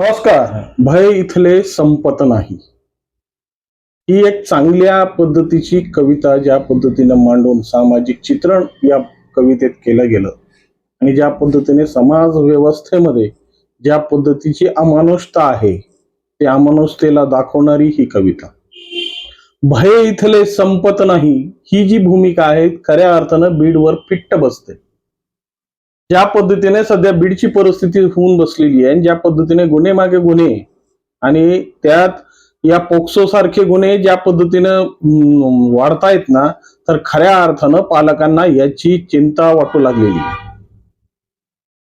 नमस्कार. भय इथले संपत नाही. ही एक चांगल्या पद्धतीची कविता ज्या पद्धतीनं मांडून सामाजिक चित्रण या कवितेत केलं गेलं आणि ज्या पद्धतीने समाज व्यवस्थेमध्ये ज्या पद्धतीची अमानुषता आहे त्या अमानुषतेला दाखवणारी ही कविता. भय इथले संपत नाही ही जी भूमिका आहे खऱ्या अर्थानं बीडवर फिट्ट बसते. ज्या पद्धतीने सध्या बीडची परिस्थिती होऊन बसलेली आहे ज्या पद्धतीने गुन्हे मागे गुन्हे आणि त्यात या पोक्सो सारखे गुन्हे ज्या पद्धतीनं वाढतायत ना तर खऱ्या अर्थानं पालकांना याची चिंता वाटू लागलेली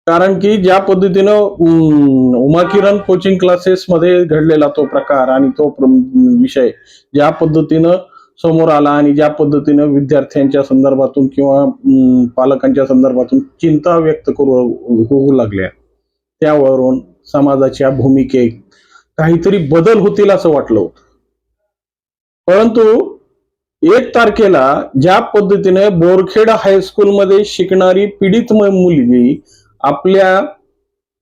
कारण की ज्या पद्धतीनं उमाकिरण कोचिंग क्लासेस मध्ये घडलेला तो प्रकार आणि तो प्र- विषय ज्या पद्धतीनं समोर आला आणि ज्या पद्धतीनं विद्यार्थ्यांच्या संदर्भातून किंवा पालकांच्या संदर्भातून चिंता व्यक्त करू होऊ लागल्या. त्यावरून समाजाच्या भूमिकेत काहीतरी बदल होतील असं वाटलं होतं. परंतु एक तारखेला ज्या पद्धतीने बोरखेड हायस्कूलमध्ये शिकणारी पीडित मुलगी आपल्या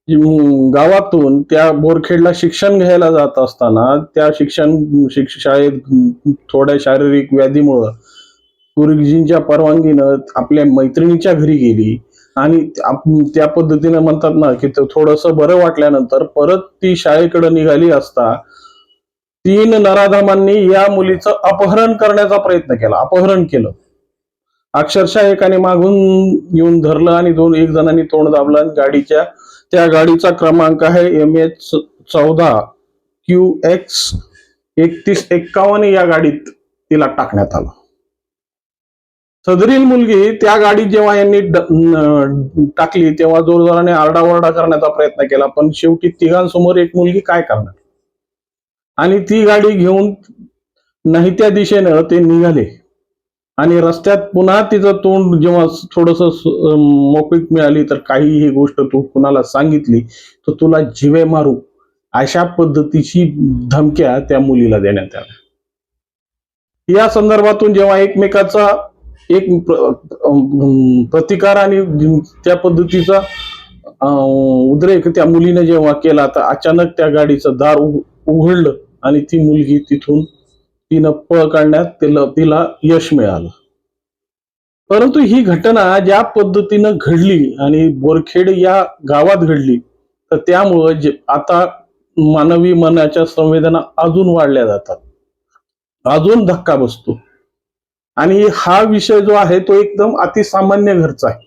गावातून त्या बोरखेडला शिक्षण घ्यायला जात असताना त्या शिक्षण शिक्ष शाळेत थोड्या शारीरिक व्याधीमुळं गुरुजींच्या परवानगीनं आपल्या मैत्रिणीच्या घरी गेली. आणि त्या पद्धतीने म्हणतात ना की थोडस बरं वाटल्यानंतर परत ती शाळेकडे निघाली असता तीन नराधामांनी या मुलीचं अपहरण करण्याचा प्रयत्न केला. अपहरण केलं. अक्षरशः एकाने मागून येऊन धरलं आणि दोन एक जणांनी तोंड दाबलं आणि गाडीच्या त्या गाडीचा क्रमांक आहे एम एच चौदा. क्यू एक्स एकतीस एक्कावन्न या गाडीत तिला टाकण्यात आलं. सदरील मुलगी त्या गाडीत जेव्हा यांनी टाकली तेव्हा जोरजोराने आरडाओरडा करण्याचा प्रयत्न केला पण शेवटी तिघांसमोर एक मुलगी काय करणार? आणि ती गाडी घेऊन नाही त्या दिशेनं ते निघाले. आणि रस्त्यात पुन्हा तिचं तोंड जेव्हा थोडस मोकळीक मिळाली तर काही ही गोष्ट तू कुणाला सांगितली तर तुला जिवे मारू अशा पद्धतीची धमक्या त्या मुलीला देण्यात आल्या. या संदर्भातून जेव्हा एकमेकाचा एक प्रतिकार आणि त्या पद्धतीचा अं, उद्रेक त्या मुलीने जेव्हा केला तर अचानक त्या गाडीचं दार उघ- उघडलं आणि ती मुलगी तिथून तिनं पळ काढण्यात तिला तिला यश मिळालं. परंतु ही घटना ज्या पद्धतीनं घडली आणि बोरखेड या गावात घडली तर त्यामुळं जे आता मानवी मनाच्या संवेदना अजून वाढल्या जातात. अजून धक्का बसतो. आणि हा विषय जो आहे तो एकदम अतिसामान्य घरचा आहे.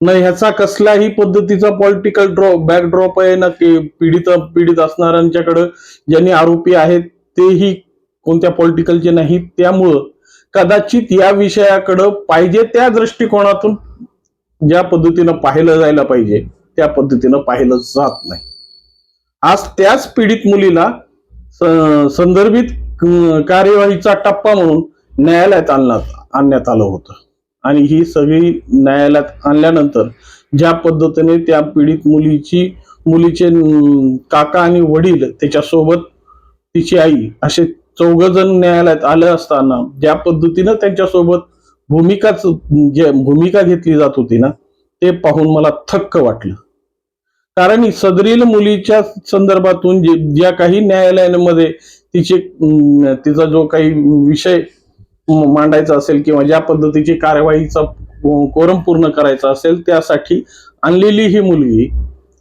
न ह्याचा कसल्याही पद्धतीचा पॉलिटिकल ड्रॉप बॅकड्रॉप आहे ना की पीडित पीडित असणाऱ्यांच्याकडं ज्यांनी आरोपी आहेत तेही कोणत्या पॉलिटिकलचे नाहीत त्यामुळं कदाचित या विषयाकडं पाहिजे त्या दृष्टिकोनातून ज्या पद्धतीनं पाहिलं जायला पाहिजे त्या पद्धतीनं पाहिलं जात नाही. आज त्याच पीडित मुलीला संदर्भित कार्यवाहीचा टप्पा म्हणून न्यायालयात आणण्यात आणण्यात आलं होतं. आणि ही सगळी न्यायालयात आणल्यानंतर ज्या पद्धतीने त्या पीडित मुलीची मुलीचे काका आणि वडील त्याच्यासोबत तिची आई असे चौघ जण न्यायालयात आले असताना ज्या पद्धतीनं त्यांच्यासोबत भूमिकाच जे भूमिका घेतली जात होती ना ते पाहून मला थक्क वाटलं. कारण सदरील मुलीच्या संदर्भातून जे ज्या काही न्यायालयामध्ये तिचे तिचा जो काही विषय मांडायचा असेल किंवा ज्या पद्धतीची कार्यवाहीचा कोरम पूर्ण करायचा असेल त्यासाठी आणलेली ही मुलगी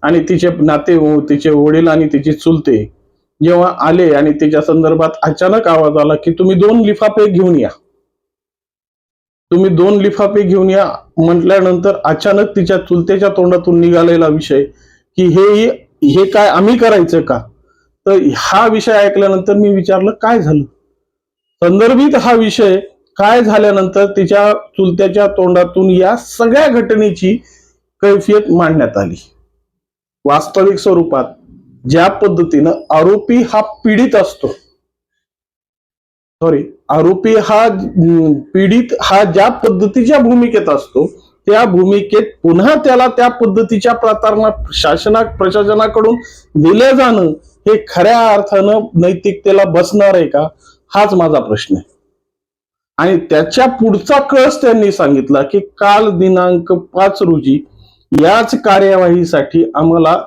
आणि तिचे नाते तिचे वडील आणि तिचे चुलते जेव्हा आले आणि त्याच्या संदर्भात अचानक आवाज आला की तुम्ही दोन लिफाफे घेऊन या. तुम्ही दोन लिफाफे घेऊन या म्हटल्यानंतर अचानक तिच्या चुलत्याच्या तोंडातून निघालेला विषय की हे हे काय आम्ही करायचं का? तर हा विषय ऐकल्यानंतर मी विचारलं काय झालं? संदर्भित हा विषय काय झाल्यानंतर तिच्या चुलत्याच्या तोंडातून या सगळ्या घटनेची कैफियत मांडण्यात आली. वास्तविक स्वरूपात ज्या पद्धतीनं आरोपी हा पीडित असतो. सॉरी आरोपी हा पीडित हा ज्या पद्धतीच्या भूमिकेत असतो त्या भूमिकेत पुन्हा त्याला त्या पद्धतीच्या प्रतारणा शासना प्रशासनाकडून दिलं जाणं हे खऱ्या अर्थानं नैतिकतेला बसणार आहे का? हाच माझा प्रश्न आहे. आणि त्याच्या पुढचा कळस त्यांनी सांगितला की काल दिनांक पाच रोजी याच कार्यवाहीसाठी आम्हाला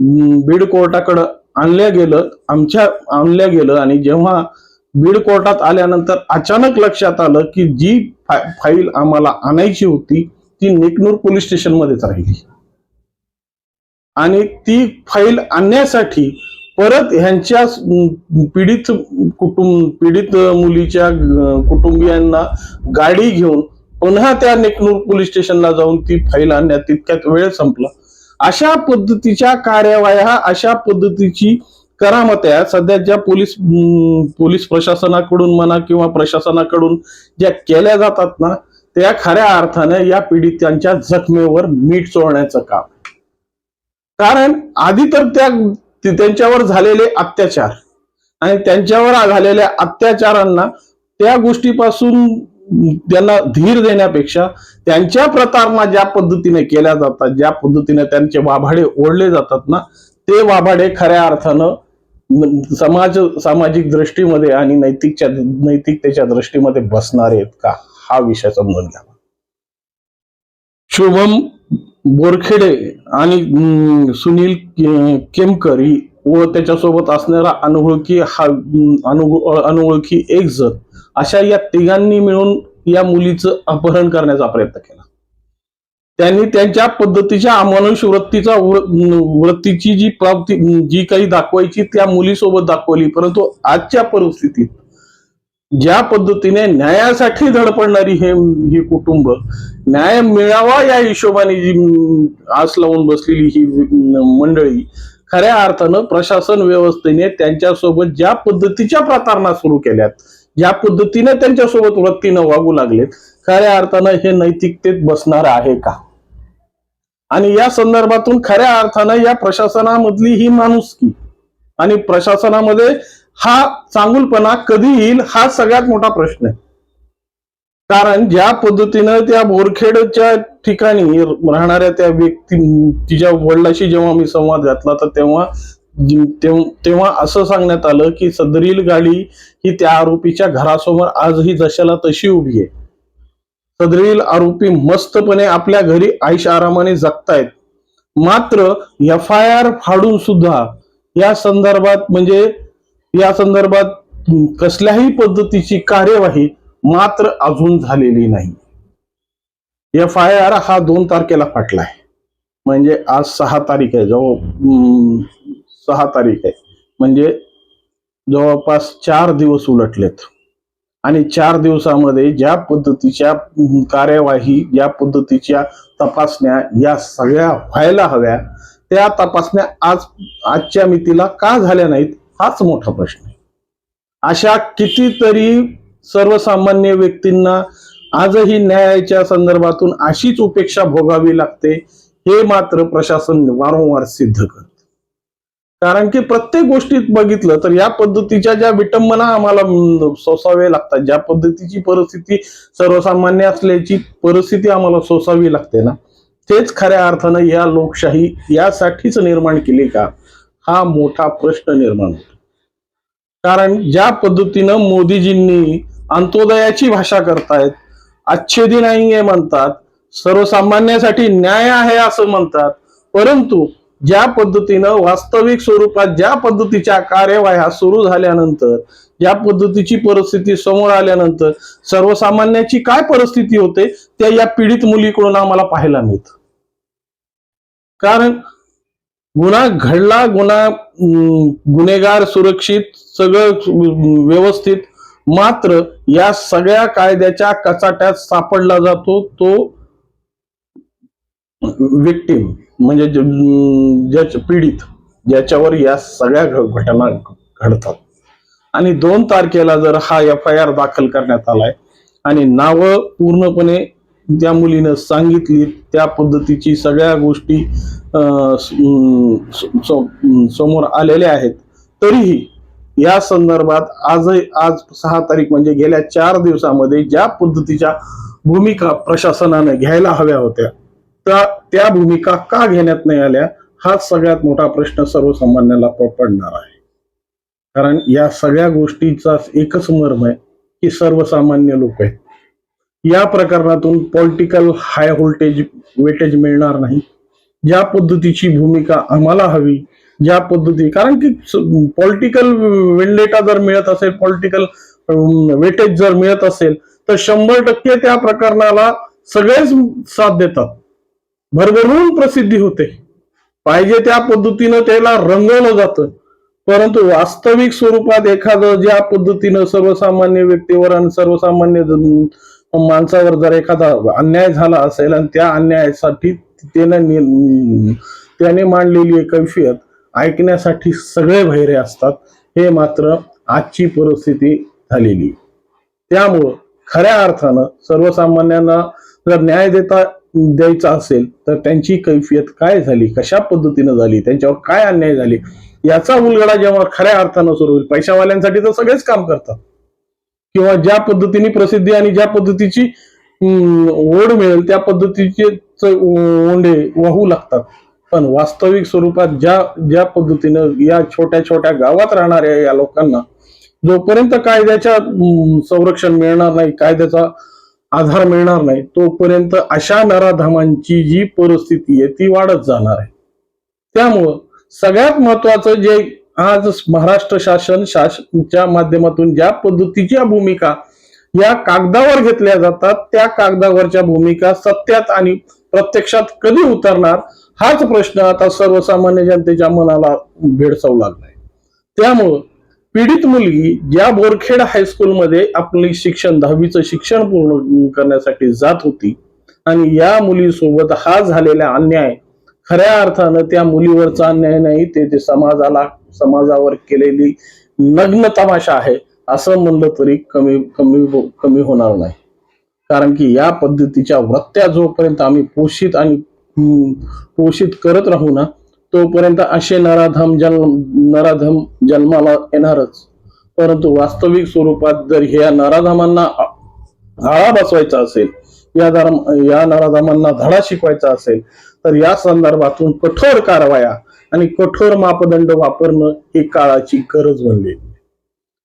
बीड कोर्टाकडं आणल्या गेलं आमच्या आणल्या गेलं आणि जेव्हा बीड कोर्टात आल्यानंतर अचानक लक्षात आलं की जी फा- फाईल आम्हाला आणायची होती ती नेकनूर पोलीस स्टेशन मध्येच राहिली. आणि ती फाईल आणण्यासाठी परत ह्यांच्या पीडित कुटुंब पीडित मुलीच्या कुटुंबियांना गाडी घेऊन पुन्हा त्या नेकनूर पोलीस स्टेशनला जाऊन ती फाईल आणण्यात तितक्यात वेळ संपला. अशा पद्धतीच्या कार्यवाह्या अशा पद्धतीची करामत्या सध्या ज्या पोलीस पोलीस प्रशासनाकडून म्हणा किंवा प्रशासनाकडून ज्या केल्या जातात ना त्या खऱ्या अर्थाने या पीडितांच्या जखमेवर मीठ चोळण्याचं काम कारण आधी तर त्या त्यांच्यावर झालेले अत्याचार आणि त्यांच्यावर झालेल्या अत्याचारांना त्या गोष्टीपासून त्यांना धीर देण्यापेक्षा त्यांच्या प्रतारणा ज्या पद्धतीने केल्या जातात ज्या पद्धतीने त्यांचे वाभाडे ओढले जातात ना ते वाभाडे खऱ्या अर्थानं समाज सामाजिक दृष्टीमध्ये आणि नैतिकच्या नैतिकतेच्या दृष्टीमध्ये बसणारे आहेत का? हा विषय समजून घ्यावा शुभम बोरखेडे आणि सुनील केमकर ही व त्याच्यासोबत असणारा अनोळखी हा अनु- अनोळखी एक जण. अशा या तिघांनी मिळून या मुलीचं अपहरण करण्याचा प्रयत्न केला. त्यांनी त्यांच्या पद्धतीच्या अमानुष वृत्तीचा वृत्तीची जी प्राप्ती जी काही दाखवायची त्या मुलीसोबत दाखवली. परंतु आजच्या परिस्थितीत ज्या पद्धतीने न्यायासाठी धडपडणारी हे ही कुटुंब न्याय मिळावा या हिशोबाने जी आस लावून बसलेली ही मंडळी खऱ्या अर्थानं प्रशासन व्यवस्थेने त्यांच्यासोबत ज्या पद्धतीच्या प्रतारणा सुरू केल्यात ज्या पद्धतीने त्यांच्यासोबत वृत्तीनं वागू लागलेत. खऱ्या अर्थानं हे नैतिकतेत बसणार आहे का? आणि या संदर्भातून खऱ्या अर्थानं या प्रशासनामधली ही माणुसकी आणि प्रशासनामध्ये हा चांगुलपणा कधी येईल हा सगळ्यात मोठा प्रश्न आहे. कारण ज्या पद्धतीनं त्या बोरखेडच्या ठिकाणी राहणाऱ्या त्या व्यक्ती तिच्या वडिलाशी जेव्हा मी संवाद घातला तर तेव्हा तेव्हा असं सांगण्यात आलं की सदरील गाडी ही त्या आरोपीच्या घरासमोर आजही जशाला तशी उभी आहे. सदरील आरोपी मस्तपणे आपल्या घरी आईश आरामाने जगतायत. मात्र एफ आय आर फाडून सुद्धा या संदर्भात म्हणजे या संदर्भात कसल्याही पद्धतीची कार्यवाही मात्र अजून झालेली नाही. एफ आय आर हा दोन तारखेला फाटलाय. म्हणजे आज सहा तारीख आहे. जवळ सहा तारीख आहे. म्हणजे जवळपास चार दिवस उलटलेत. आणि चार दिवसामध्ये ज्या पद्धतीच्या कार्यवाही ज्या पद्धतीच्या तपासण्या या सगळ्या व्हायला हव्या त्या तपासण्या आज आजच्या मितीला का झाल्या नाहीत हाच मोठा प्रश्न आहे. अशा कितीतरी सर्वसामान्य व्यक्तींना आजही न्यायाच्या संदर्भातून अशीच उपेक्षा भोगावी लागते हे मात्र प्रशासन वारंवार सिद्ध करते कारण की प्रत्येक गोष्टीत बघितलं तर या पद्धतीच्या ज्या विटंबना आम्हाला सोसाव्या सोसावे लागतात ज्या पद्धतीची परिस्थिती सर्वसामान्य असल्याची परिस्थिती आम्हाला सोसावी लागते ना. तेच खऱ्या अर्थानं या लोकशाही यासाठीच निर्माण केली का? हा मोठा प्रश्न निर्माण होतो. कारण ज्या पद्धतीनं मोदीजींनी अंत्योदयाची भाषा करतायत अच्छेदी नाही आहे म्हणतात सर्वसामान्यासाठी न्याय आहे असं म्हणतात परंतु ज्या पद्धतीनं वास्तविक स्वरूपात ज्या पद्धतीच्या कार्यवाह्या सुरू झाल्यानंतर ज्या पद्धतीची परिस्थिती समोर आल्यानंतर सर्वसामान्याची काय परिस्थिती होते त्या या पीडित मुलीकडून आम्हाला पाहायला मिळत. कारण गुन्हा घडला गुन्हा गुन्हेगार सुरक्षित सगळं व्यवस्थित मात्र या सगळ्या कायद्याच्या कचाट्यात सापडला जातो तो विक्टीम म्हणजे ज- ज्याच्या पीडित ज्याच्यावर या सगळ्या घटना घडतात. आणि दोन तारखेला जर हा एफ आय आर दाखल करण्यात आलाय आणि नावं पूर्णपणे त्या मुलीनं सांगितली त्या पद्धतीची सगळ्या गोष्टी अं, अं, समोर आलेल्या आहेत तरीही या संदर्भात आजही आज सहा तारीख म्हणजे गेल्या चार दिवसामध्ये ज्या पद्धतीच्या भूमिका प्रशासनाने घ्यायला हव्या होत्या त्या त्या भूमिका का घेण्यात नाही आल्या हाच सगळ्यात मोठा प्रश्न सर्वसामान्याला पडणार आहे. कारण या सगळ्या गोष्टीचा एकच मर्म आहे की सर्वसामान्य लोक आहेत. या प्रकरणातून पॉलिटिकल हाय व्होल्टेज वेटेज मिळणार नाही. ज्या पद्धतीची भूमिका आम्हाला हवी ज्या पद्धती कारण की पॉलिटिकल वेंडेटा जर मिळत असेल पॉलिटिकल वेटेज जर मिळत असेल तर शंभर टक्के त्या प्रकरणाला सगळेच साथ देतात. भरभरून प्रसिद्धी होते. पाहिजे त्या पद्धतीनं त्याला रंगवलं जातं. परंतु वास्तविक स्वरूपात एखादं ज्या पद्धतीनं सर्वसामान्य व्यक्तीवर आणि सर्वसामान्य माणसावर जर एखादा अन्याय झाला असेल आणि त्या अन्यायासाठी त्याने त्याने मांडलेली कैफियत ऐकण्यासाठी सगळे बहिरे असतात. हे मात्र आजची परिस्थिती झालेली. त्यामुळं खऱ्या अर्थानं सर्वसामान्यांना जर न्याय देता द्यायचा असेल तर त्यांची कैफियत काय झाली? कशा पद्धतीनं झाली? त्यांच्यावर काय अन्याय झाले? याचा उलगडा जेव्हा खऱ्या अर्थानं सुरू होईल पैशावाल्यांसाठी तर सगळेच काम करतात. किंवा ज्या पद्धतीने प्रसिद्धी आणि ज्या पद्धतीची ओढ मिळेल त्या पद्धतीचे ओंडे वाहू लागतात. पण वास्तविक स्वरूपात ज्या ज्या पद्धतीनं या छोट्या छोट्या गावात राहणाऱ्या या लोकांना जोपर्यंत कायद्याच्या संरक्षण मिळणार नाही कायद्याचा आधार मिळणार नाही तोपर्यंत अशा नराधामांची जी परिस्थिती आहे ती वाढत जाणार आहे. त्यामुळं सगळ्यात महत्वाचं जे आज महाराष्ट्र शासन शासनच्या माध्यमातून ज्या पद्धतीच्या भूमिका या कागदावर घेतल्या जातात त्या कागदावरच्या भूमिका सत्यात आणि प्रत्यक्षात कधी उतरणार हाच प्रश्न आता सर्वसामान्य जनतेच्या मनाला भेडसावू लागलाय. त्यामुळं पीडित मुलगी ज्या बोरखेड हायस्कूलमध्ये आपली शिक्षण दहावीचं शिक्षण पूर्ण करण्यासाठी जात होती. आणि या मुलीसोबत हा झालेला अन्याय खऱ्या अर्थानं त्या मुलीवरचा अन्याय नाही ते ते समाजाला समाजावर केलेली नग्न तमाशा आहे असं म्हणलं तरी कमी कमी हो, कमी होणार नाही. कारण की या पद्धतीच्या वृत्त्या जोपर्यंत आम्ही पोषित आणि पोषित करत राहू ना तोपर्यंत असे नराधम जन्म नराधम जन्माला येणारच. परंतु वास्तविक स्वरूपात जर ह्या नराधमांना आळा बसवायचा असेल या धर्म या नराधमांना धडा शिकवायचा असेल तर या संदर्भातून कठोर कारवाया आणि कठोर मापदंड वापरणं ही काळाची गरज बनली.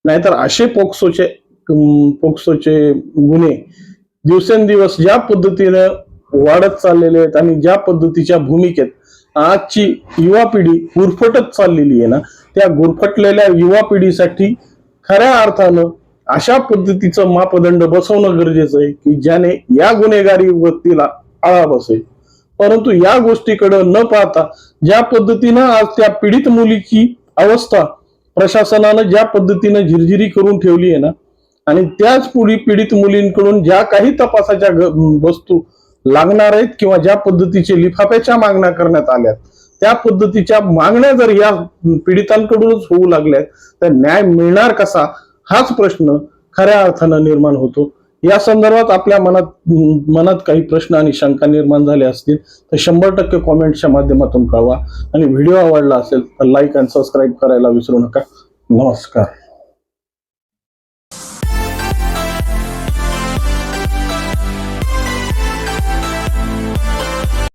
नाहीतर असे पोक्सोचे पोक्सोचे गुन्हे दिवसेंदिवस ज्या पद्धतीने वाढत चाललेले आहेत आणि ज्या पद्धतीच्या भूमिकेत आजची युवा पिढी गुरफटत चाललेली आहे ना त्या गुरफटलेल्या युवा पिढीसाठी खऱ्या अर्थानं अशा पद्धतीचं मापदंड बसवणं गरजेचं आहे की ज्याने या गुन्हेगारी व्यक्तीला आळा बसेल. परंतु या गोष्टीकडे न पाहता ज्या पद्धतीनं आज त्या पीडित मुलीची अवस्था प्रशासनानं ज्या पद्धतीनं झिरझिरी करून ठेवली आहे ना आणि त्याच पुढी पीडित मुलींकडून ज्या काही तपासाच्या वस्तू लागणार आहेत किंवा ज्या पद्धतीचे लिफाफ्याच्या मागण्या करण्यात आल्यात त्या पद्धतीच्या मागण्या जर या पीडितांकडूनच होऊ लागल्या तर न्याय मिळणार कसा? हाच प्रश्न खऱ्या अर्थानं निर्माण होतो. या संदर्भात आपल्या मनात मनात काही प्रश्न आणि शंका निर्माण झाल्या असतील तर शंभर टक्के कॉमेंटच्या माध्यमातून कळवा. आणि व्हिडिओ आवडला असेल तर लाईक आणि सबस्क्राईब करायला विसरू नका. नमस्कार.